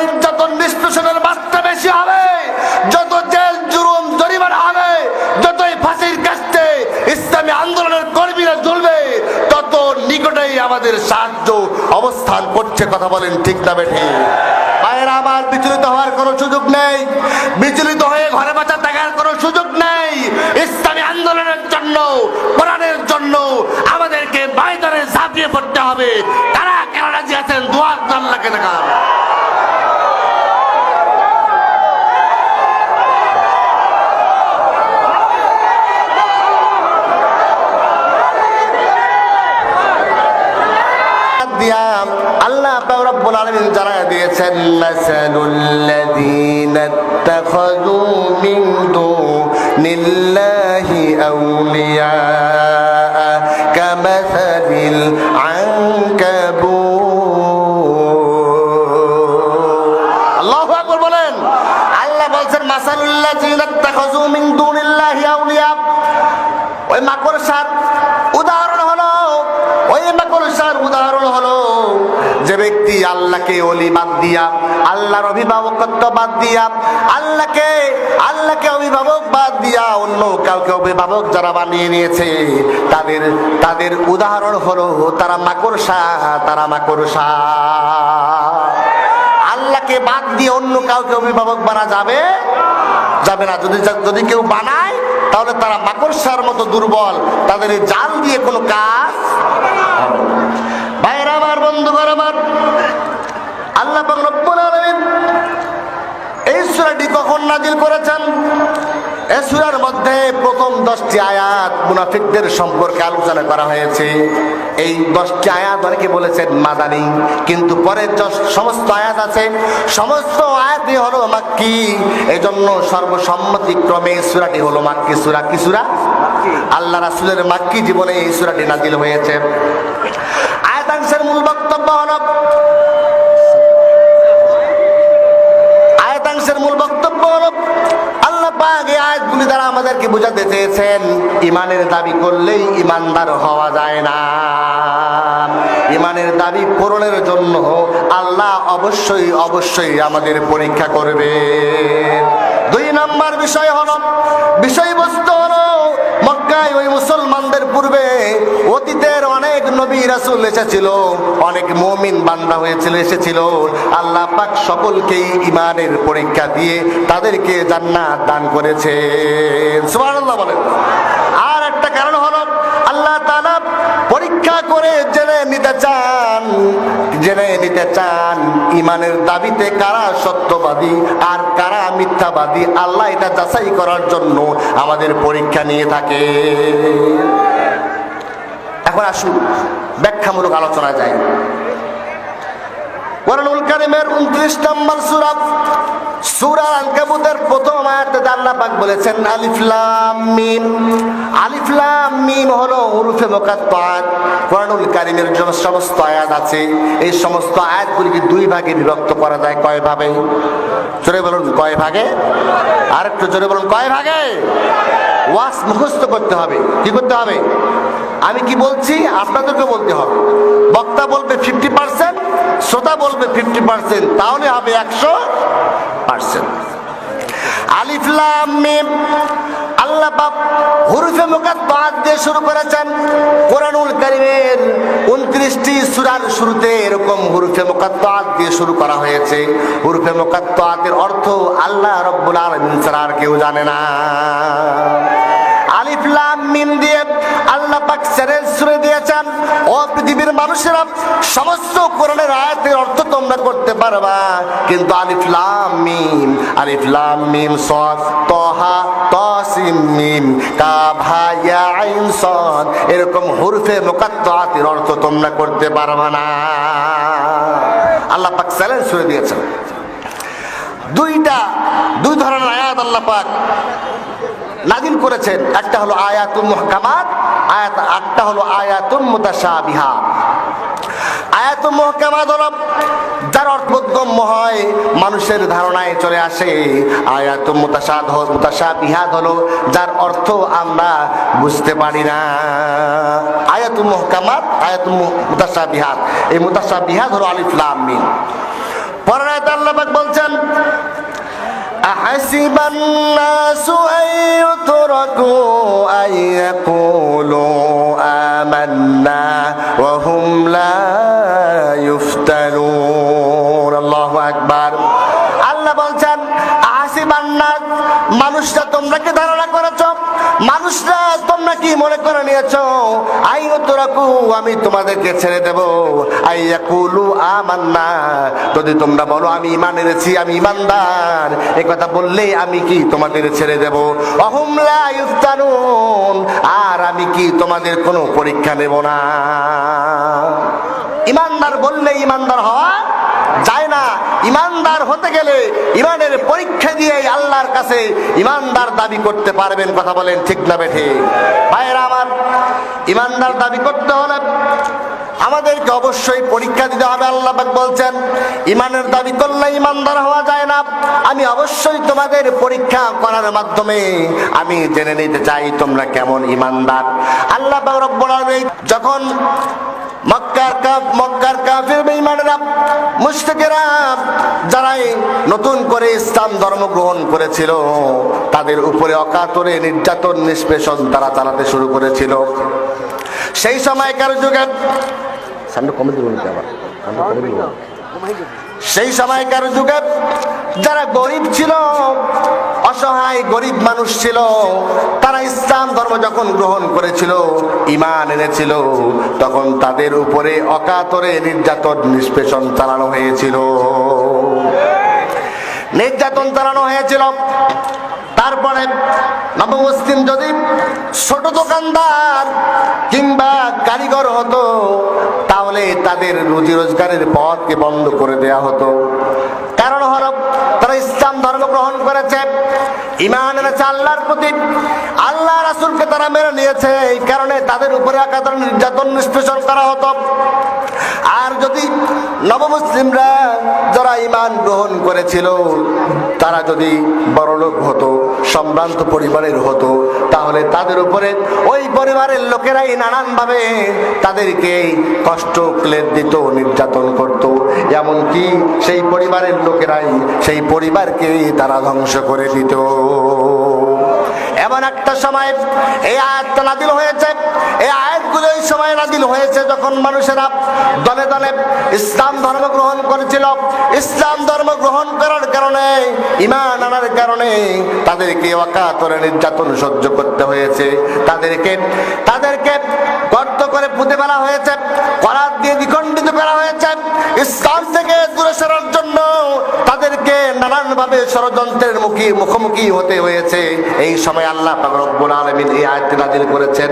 নির্যাতন নিষ্পেষণের মাত্রা বেশি হবে। যত জেল, জুলুম, জরিমানা হবে, যতই ফাঁসির কাস্তে ইসলামী আন্দোলনের কর্মীরা জ্বলবে, তত নিকটেই আমাদের সাহায্য অবস্থান করছে কথা বলেন ঠিক না বেঠে। ভাইয়েরা, আমার বিচলিত হওয়ার কোনো সুযোগ নেই। বিচলিত হয়ে ঘরে বাঁচা থাকার কোনো সুযোগ নেই। ইসলামী আন্দোলনের জন্য, কোরআনের জন্য আমাদেরকে ময়দানে ঝাঁপিয়ে পড়তে হবে। তারা কেন রাজি আছেন? দোয়ার আল্লাহকে দেখান দিয়া আল্লাহ পাক আলামিন জানায় দিয়েছেন মাসালুল্লাযীনা ইত্তাখাযু মিন দুনিল্লাহি আউলিয়া কামাসালিল আনকাবুত আল্লাহু আকবার বলেন, আল্লাহ বলছেন, মাসালুল্লাযীনা ইত্তাখাযু মিন দুনিল্লাহি আউলিয়া। ওই মাকড়সার উদাহরণ হলো, ওই মাকড়সার উদাহরণ হলো যে ব্যক্তি আল্লাহকে অলি বাদ দিয়া, আল্লাহর অভিভাবকত্ব বাদ দিয়া, আল্লাহকে আল্লাহকে অভিভাবক বাদ দিয়া অন্য কাউকে অভিভাবক যারা বানিয়ে নিয়েছে, তাদের তাদের উদাহরণ হলো তারা মাকড়সা তারা মাকড়সা। আল্লাহকে বাদ দিয়ে অন্য কাউকে অভিভাবক বানা যাবে যাবে না। যদি যদি কেউ বানায়, তাহলে তারা মাকড়সার মতো দুর্বল, তাদের জাল দিয়ে কোনো কাজ ভাইরা আমার বন্ধুগণ, আমার আল্লাহ রব্বুল সূরাটি করেছেন? এই মধ্যে প্রথম দশটি আয়াত মুনাফিকদের সম্পর্কে আলোচনা করা হয়েছে। এই দশটি আয়াত বলেছেন মাদানি, কিন্তু পরে সমস্ত আয়াত আছে। সমস্ত আয়াতই হলো মাক্কি। এই জন্য সর্বসম্মতিক্রমে এই হলো মাক্কি। সূরা কি আল্লাহ রাসূলের মাক্কি জীবনে এই সূরাটি নাজিল হয়েছে। আয়াতাংশের মূল বক্তব্য হলো আয়াতাংশের মূল বক্তব্য হলো আল্লাহ আমাদেরকে বোঝাতে চেয়েছেন, ইমানের দাবি করলেই ইমানদার হওয়া যায় না। ইমানের দাবি পূরণের জন্য আল্লাহ অবশ্যই অবশ্যই আমাদের পরীক্ষা করবে। দুই নম্বর বিষয় হল, বিষয়বস্তু হল, মক্কায় ওই মুসলমানদের পূর্বে অতীতের অনেক নবী রাসুল এসেছিল, অনেক মুমিন বান্দা হয়েছিল, এসেছিল। আল্লাহ পাক সকলকেই ইমানের পরীক্ষা দিয়ে তাদেরকে জান্নাত দান করেছে সুবহানাল্লাহ বলেন। আর একটা কারণ হলো, আল্লাহ তাআলা পরীক্ষা করে জেনে নিতে চান, জেনে নিতে চান ইমানের দাবিতে কারা সত্যবাদী আর কারা মিথ্যাবাদী। আল্লাহ এটা যাচাই করার জন্য আমাদের পরীক্ষা নিয়ে থাকে। এখন আসুন, ব্যাখ্যামূলক আলোচনা যায় কারিমের 29 নম্বর প্রথম বলেছেন সমস্ত আয়াত আছে, এই সমস্ত আয়াতগুলিকে দুই ভাগে বিভক্ত করা যায়, কয় ভাবে জোরে বলুন, কয় ভাগে? আর একটু জোরে বলুন, কয় ভাগে? ওয়াস মুখস্থ করতে হবে। কি করতে হবে? আমি কি বলছি? আপনাদেরকে বলতে হবে। বক্তা বলবে ফিফটি পার্সেন্ট শ্রোতা বলবে ফিফটি পার্সেন্ট তাহলে হবে একশো পার্সেন্ট আলিফলাম আল্লাহ বাপ হুরুফে মুকাদ্দাত দিয়ে শুরু করেছেন কোরআনুল কারীমের 29টি সূরার শুরুতে এরকম দিয়ে শুরু করা হয়েছে। অর্থ আল্লাহ আর কেউ জানে না। আলিফ লাম মিম দিয়ে আল্লাহ পাক চ্যালেঞ্জ ছুড়ে দিয়েছেন। ও পৃথিবীর মানুষেরা সমস্ত কোরআনের আয়াতের অর্থ তোমরা করতে পারবা। কিন্তু আলিফ লাম মিম, আলিফ মিম, সাদ, তহা, তাসিম মিম কাফ হা ইয়া আইন সাদ, এরকম হুরফে মুকাত্তাতের অর্থ তোমরা করতে পারবা না। আল্লাহ পাক চ্যালেঞ্জ ছুড়ে দিয়েছেন। দুইটা, দুই ধরনের আয়াত আল্লাহ পাক নাজিল করেছেন। একটা হলো আয়াতুল মুহকামাত, আয়াত একটা হলো আয়াতুল মুতাশাবিহা। আয়াতুল মুহকামাত হলো যার অর্থবোধগম্য হয়, মানুষের ধারণায় চলে আসে। আয়াতুল মুতাশাদ মুতাশাবিহাত হলো যার অর্থ আমরা বুঝতে পারি না। আয়াতুল মুহকামাত, আয়াতুল মুতাশাবিহাত। এই মুতাশাবিহাত হলো আলিফ লাম মিম। পরের আয়াতে আল্লাহ পাক أحسب الناس أن يتركوا أن يقولوا آمنا وهم لا يفتنون الله أكبر আল্লাহ বলছেন আসিবান্নাস মানুষরা তোমরা কি ধারণা করেছ মানুষরা, তোমরা কি মনে করে নিয়েছ? আই তোরাকু আমি তোমাদেরকে ছেড়ে দেব। আইয়া কুলু আমান্না, যদি তোমরা বলো, আমি ইমান এনেছি, আমি ইমানদার। এ কথা বললেই আমি কি তোমাদের ছেড়ে দেব? অহুমলা ইফতানুন, আর আমি কি তোমাদের কোনো পরীক্ষা নেব না? ইমানদার বললে ইমানদার হওয়া ইমানদার হতে গেলে ইমানের পরীক্ষা দিয়ে আল্লাহর কাছে ইমানদার দাবি করতে পারবেন, কথা বলেন ঠিক না বেঠে। ভাইয়েরা আমার, ইমানদার দাবি করতে হলে আমাদেরকে অবশ্যই পরীক্ষা দিতে হবে, আল্লাহ বলছেন, ইমানের দাবি করলে ইমানদার হওয়া যায় না। আমি অবশ্যই তোমাদের পরীক্ষা করার মাধ্যমে আমি জেনে নিতে চাই তোমরা কেমন ইমানদার। আল্লাহ যখন মক্কার কাফ মক্কার কাফির যারাই নতুন করে ইসলাম ধর্ম করেছিল, তাদের উপরে অকাতরে নির্যাতন, নিষ্পেষণ তারা চালাতে শুরু করেছিল। সেই সময়কার যুগে সামনে কমে দিব। সেই সময়কার যুগে যারা গরিব ছিল, অসহায় গরিব মানুষ ছিল, তারা ইসলাম ধর্ম যখন গ্রহণ করেছিল ইমান এনেছিল, তখন তাদের উপরে অকাতরে নির্যাতন, নিষ্পেষণ চালানো হয়েছিল। নির্যাতন চালানো হয়েছিল। তারপরে নবমুসলিম যদি ছোট দোকানদার কিংবা কারিগর হতো, তাহলে তাদের রুজি রোজগারের পথকে বন্ধ করে দেয়া হতো। কারণ হল তারা ইসলাম ধর্ম গ্রহণ করেছে। ইমান এনেছে আল্লাহর প্রতি। আল্লাহ রাসুলকে তারা মেনে নিয়েছে। এই কারণে তাদের উপরে একাধারে নির্যাতন নিষ্পেষণ করা হতো। আর যদি নবমুসলিমরা যারা ইমান গ্রহণ করেছিল, তারা যদি বড়লোক হতো, সম্ভ্রান্ত পরিবারের হতো, তাহলে তাদের উপরে ওই পরিবারের লোকেরাই নানানভাবে তাদেরকে কষ্ট, ক্লেদ দিত, নির্যাতন করত। এমনকি সেই পরিবারের লোকেরাই সেই পরিবারকে তারা ধ্বংস করে দিত। এমন একটা সময় এই আয়াতটা নাদিল হয়েছে। এই আয়াতগুলো এই সময় নাদিল হয়েছে যখন মানুষেরা দলে দলে ইসলাম ধর্ম গ্রহণ করেছিল। ইসলাম ধর্ম গ্রহণ করার কারণে, ইমান আনার কারণে তাদেরকে অকাতরে নির্যাতন সহ্য করতে হয়েছে। তাদেরকে তাদেরকে গর্ত করে পুঁতে ফেলা হয়েছে, করাত দিয়ে দ্বিখণ্ডিত করা হয়েছে। ইসলাম থেকে দূরে সরার জন্য তাদেরকে নানান ভাবে ষড়যন্ত্রের মুখী, মুখোমুখি হতে হয়েছে। এই সময় আল্লাহ রব্বুল আলামিন এই আয়াতটি নাযিল করেছেন।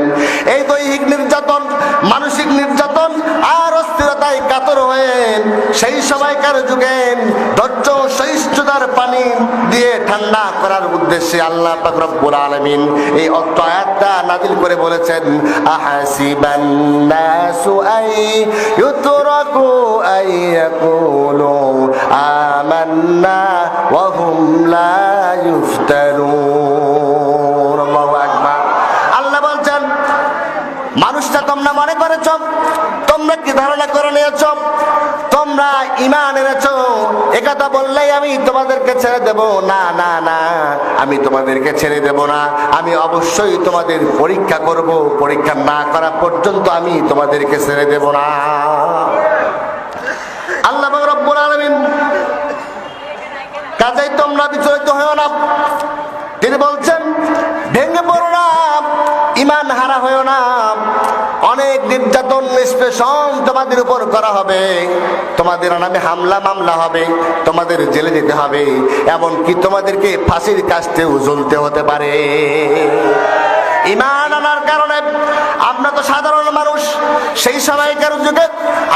এই দৈহিক নির্যাতন, মানসিক নির্যাতন আর অস্থিরতায় কাতর হয়ে সেই সময়কার যুগে ধৈর্য সহিষ্ণুতার পানি দিয়ে ঠান্ডা করার উদ্দেশ্যে আল্লাহ রব্বুল আলামিন এই অত্র আয়াতটা নাযিল করে বলেছেন আহাসিবান নাসু আই ইউতরাকু আই ইয়াকুলু আমান্না ওয়া হুম লা ইফতানুন আল্লাহু আকবার আল্লাহ বলছেন, মানুষটা তোমরা মনে করেছ? তোমরা কি ধারণা করে নিয়েছ? তোমরা ইমান এনেছ একথা বললেই আমি তোমাদেরকে ছেড়ে দেব। না না না, আমি তোমাদেরকে ছেড়ে দেব না। আমি অবশ্যই তোমাদের পরীক্ষা করব। পরীক্ষা না করা পর্যন্ত আমি তোমাদেরকে ছেড়ে দেব না। আল্লাহ রব্বুল আলামিন, কাজেই তোমরা বিচলিত হয়েও না। তিনি বলছেন, ভেঙে পড়ো না ইমান হারা হয়েও না। অনেক নির্যাতন, নিষ্পেষণ তোমাদের উপর করা হবে। তোমাদের নামে হামলা, মামলা হবে। তোমাদের জেলে যেতে হবে। এমনকি তোমাদেরকে ফাঁসির কাছতেও জ্বলতে হতে পারে। ইমান আনার কারণে আমরা তো সাধারণ মানুষ। সেই সময়কার যুগে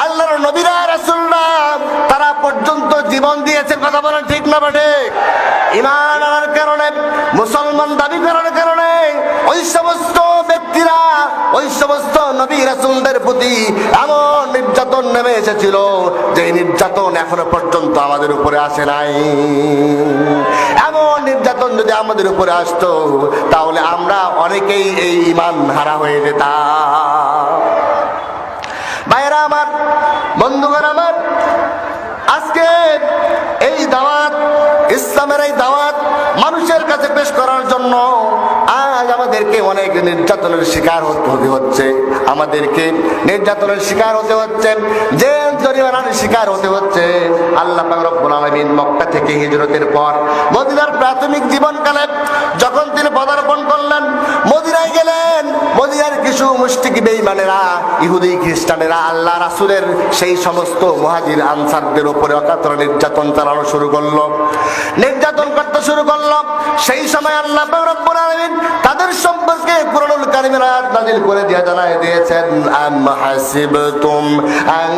আল্লাহর নবীরা, রাসূলরা, তারা পর্যন্ত জীবন দিয়েছেন কথা বলেন ঠিক না বটে? ইমান আনার কারণে, মুসলমান দাবি করার কারণে, ওই সমস্ত ওই সমস্ত নবী রাসূলদের প্রতি এমন নির্যাতন নেমে এসেছিল যে নির্যাতন এখনও পর্যন্ত আমাদের উপরে আসে নাই। এমন নির্যাতন যদি আমাদের উপরে আসতো, তাহলে আমরা অনেকেই এই ইমান হারা হয়ে যেতাম। ভাইরা আমার, বন্ধুগণ আমার, আজকে এই দাওয়াত, ইসলামের এই দাওয়াত মানুষের কাছে পেশ করার জন্য আজ আমাদেরকে অনেক নির্যাতনের শিকার হতে হচ্ছে। আমাদেরকে নির্যাতনের শিকার হতে হচ্ছে। জেল শিকার হতে হচ্ছে। আল্লাহ রব্বুল আলামিন মক্কা থেকে হিজরতের পর মদিনার প্রাথমিক জীবনকালে যখন তিনি পদার্পণ করলেন, মদিনায় গেলেন। মদিনার কিছু মুষ্টিক বেঈমানেরা, ইহুদি, খ্রিস্টানেরা, আল্লাহ রাসূলের সেই সমস্ত মুহাজির, আনসারদের উপরে অকাতর নির্যাতন চালানো শুরু করল। নির্যাতন করতে শুরু করল। সেই সময় আল্লাহ রব্বুল আলামিন তাদের সম্পর্কে কুরআনুল কারীমের আয়াত নাযিল করে দিয়ে জানায় দিয়েছেন, আম হাসিবতুম আন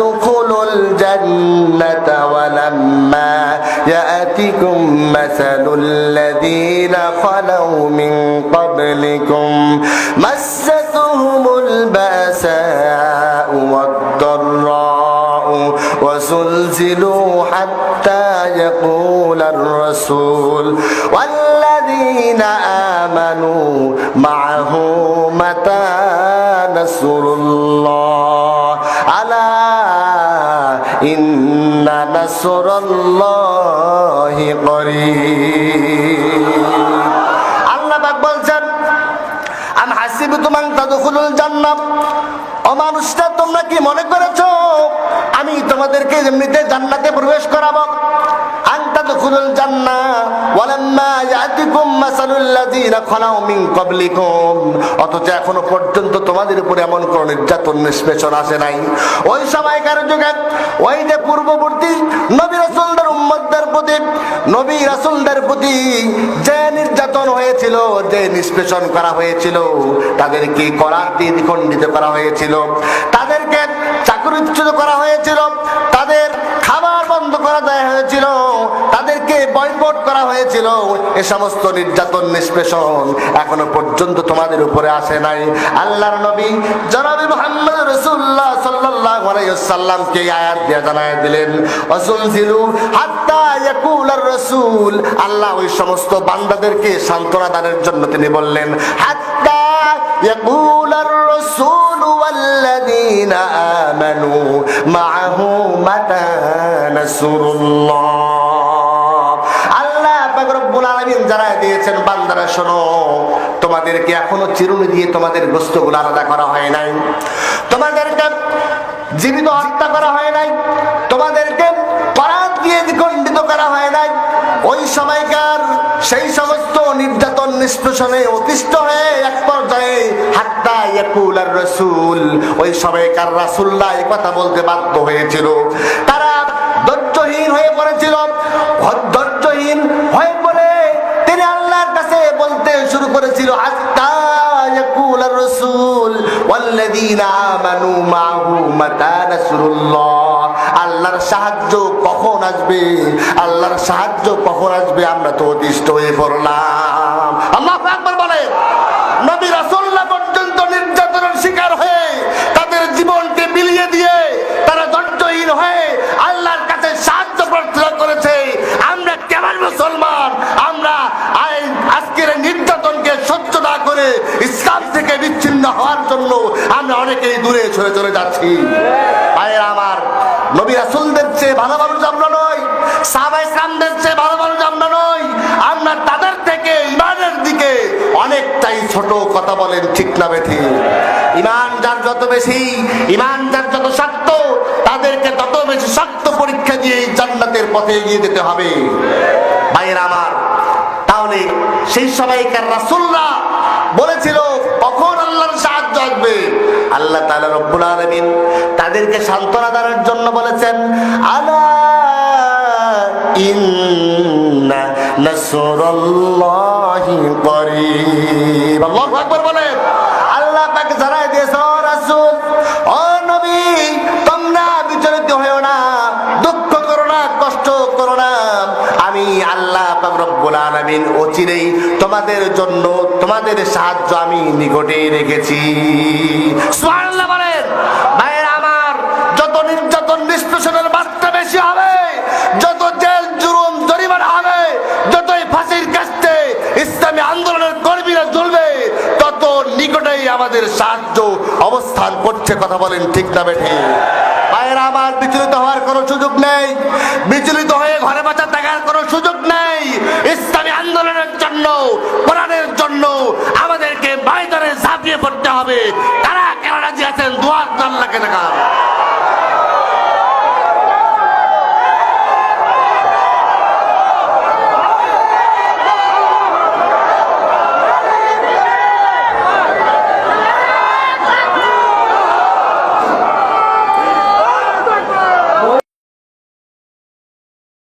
ادخلوا الجنة ولما يأتكم مثل الذين خلوا من قبلكم مستهم البأساء والضراء وزلزلوا حتى يقول الرسول والذين آمنوا معه متى نصر الله إن نصر الله قريب আল্লাহ পাক বলছেন আম হাসিবু তুমান তাদখুলুল জান্নাহ ও মানুষটা তোমরা কি মনে করেছো আমি তোমাদেরকে এমনিতে জান্নাতে প্রবেশ করাবো আনতা দুখুলুল জান্নাহ, ওয়ালাম্মা ইয়াতিকুম মাসালুল লাযিনা খালাউ মিন ক্বাবলিকুম। অথচ এখনও পর্যন্ত তোমাদের উপরে এমন কোন নির্যাতন, নিষ্পেষণ আসে নাই। ওই সময়কার যুগে, ওই যে পূর্ববর্তী নবী রাসূলদের উম্মতদের প্রতি, নবী রাসূলদের প্রতি যে নির্যাতন হয়েছিল, যে নিষ্পেষণ করা হয়েছিল, তাদেরকে করার দিয়ে দ্বিখণ্ডিত করা হয়েছিল। তাদেরকে চাকরিচ্যুত করা হয়েছিল। তাদের বন্ধ করা দেওয়া হয়েছিল, তাদেরকে বয়কট করা হয়েছিল। এ সমস্ত নির্যাতন, নিষ্পেষণ এখনও পর্যন্ত তোমাদের উপরে আসে নাই। আল্লাহর নবী জনাবি মোহাম্মদ রসুল্লাহ সাল্লাল্লাহু আলাইহি সাল্লামকে আয়াত দিয়ে জানায় দিলেন হাত্তা ইয়াকুলার রাসূল। আল্লাহ ওই সমস্ত বান্দাদেরকে সান্ত্বনা দানের জন্য তিনি বললেন, হাত্তা ইয়াকুলার রাসূল والذين آمنوا معه متى نصر الله আল্লাহ পাক রব্বুল আলামিন জানায় দিয়েছেন বান্দারা শোনো তোমাদেরকে এখনো চিরুনি দিয়ে তোমাদের গোস্তগুলো আলাদা করা হয় নাই তোমাদেরকে জীবিত হত্যা করা হয় নাই তোমাদেরকে পরাত দিয়ে দ্বিখণ্ডিত করা হয় নাই। ওই সময়কার সেই সমস্ত নির্যাতন নিষ্পেষণে অতিষ্ঠ হয়ে এক পর্যায়ে হাত্তা ইয়াকুল আর রসুল, ওই সময়কার কথা বলতে বাধ্য হয়েছিল। তারা ধৈর্যহীন হয়ে পড়েছিল। ধৈর্যহীন হয়ে পড়ে তিনি আল্লাহর কাছে বলতে শুরু করেছিল, হাত্তা ইয়াকুল আর রসুল, ওয়াল্লাযীনা আমানু মাহু মাতা নাসরুল্লাহ। আল্লাহর সাহায্য কখন আসবে? আল্লাহর সাহায্য কখন আসবে? আমরা তো অতিষ্ঠ হয়ে পড়লাম। আল্লাহ একবার বলে নবী রাসূলুল্লাহ পর্যন্ত নির্যাতনের শিকার হয়ে তাদের জীবনকে বিলিয়ে দিয়ে তারা ধৈর্যহীন হয়ে আল্লাহর কাছে সাহায্য প্রার্থনা করেছে। আমরা কেমন মুসলমান? আমরা আজকের নির্যাতনকে সহ্য না করে ইসলাম থেকে বিচ্ছিন্ন হওয়ার জন্য আমরা অনেকেই দূরে সরে চলে যাচ্ছি। আমার নবী রাসুলদের চেয়ে ভালো মানুষ আমরা নই, সাহাবায়ে ইসলামদের চেয়ে ভালো মানুষ আমরা নই। আমরা তাদের থেকে ইমানের দিকে অনেকটাই ছোট কথা বলেন, ঠিক না বেঠি? ইমান যার যত বেশি, ইমান যার যত শক্ত, তাদেরকে তত বেশি শক্ত পরীক্ষা দিয়ে জান্নাতের পথে এগিয়ে যেতে হবে। ভাইয়ের আমার তাহলে সেই সময়কার রাসূলরা বলেছিল, কখন আল্লাহর সাহায্য আসবে? আল্লাহ তাআলা রব্বুল আলামিন তাদেরকে সান্ত্বনা দেওয়ার জন্য বলেছেন, আলা বলেন, আল্লাহ পাক জানায় দিয়েছে আমি আল্লাহ রব্বুল আলমিন অচিরেই তোমাদের জন্য তোমাদের সাহায্য আমি নিকটে রেখেছি। বলেন। নিকটেই আমাদের সাহায্য অবস্থান করছে, কথা বলেন ঠিক না বেঠে। ভাইয়েরা আবার বিচলিত হওয়ার কোনো সুযোগ নেই। বিচলিত হয়ে ঘরে বাঁচা দেখার কোনো সুযোগ নেই। ইসলামী আন্দোলনের জন্য প্রাণের জন্য আমাদেরকে বাইরে ঝাঁপিয়ে পড়তে হবে। তারা কেন রাজি আছেন? দুয়ার আল্লাহকে দেখান।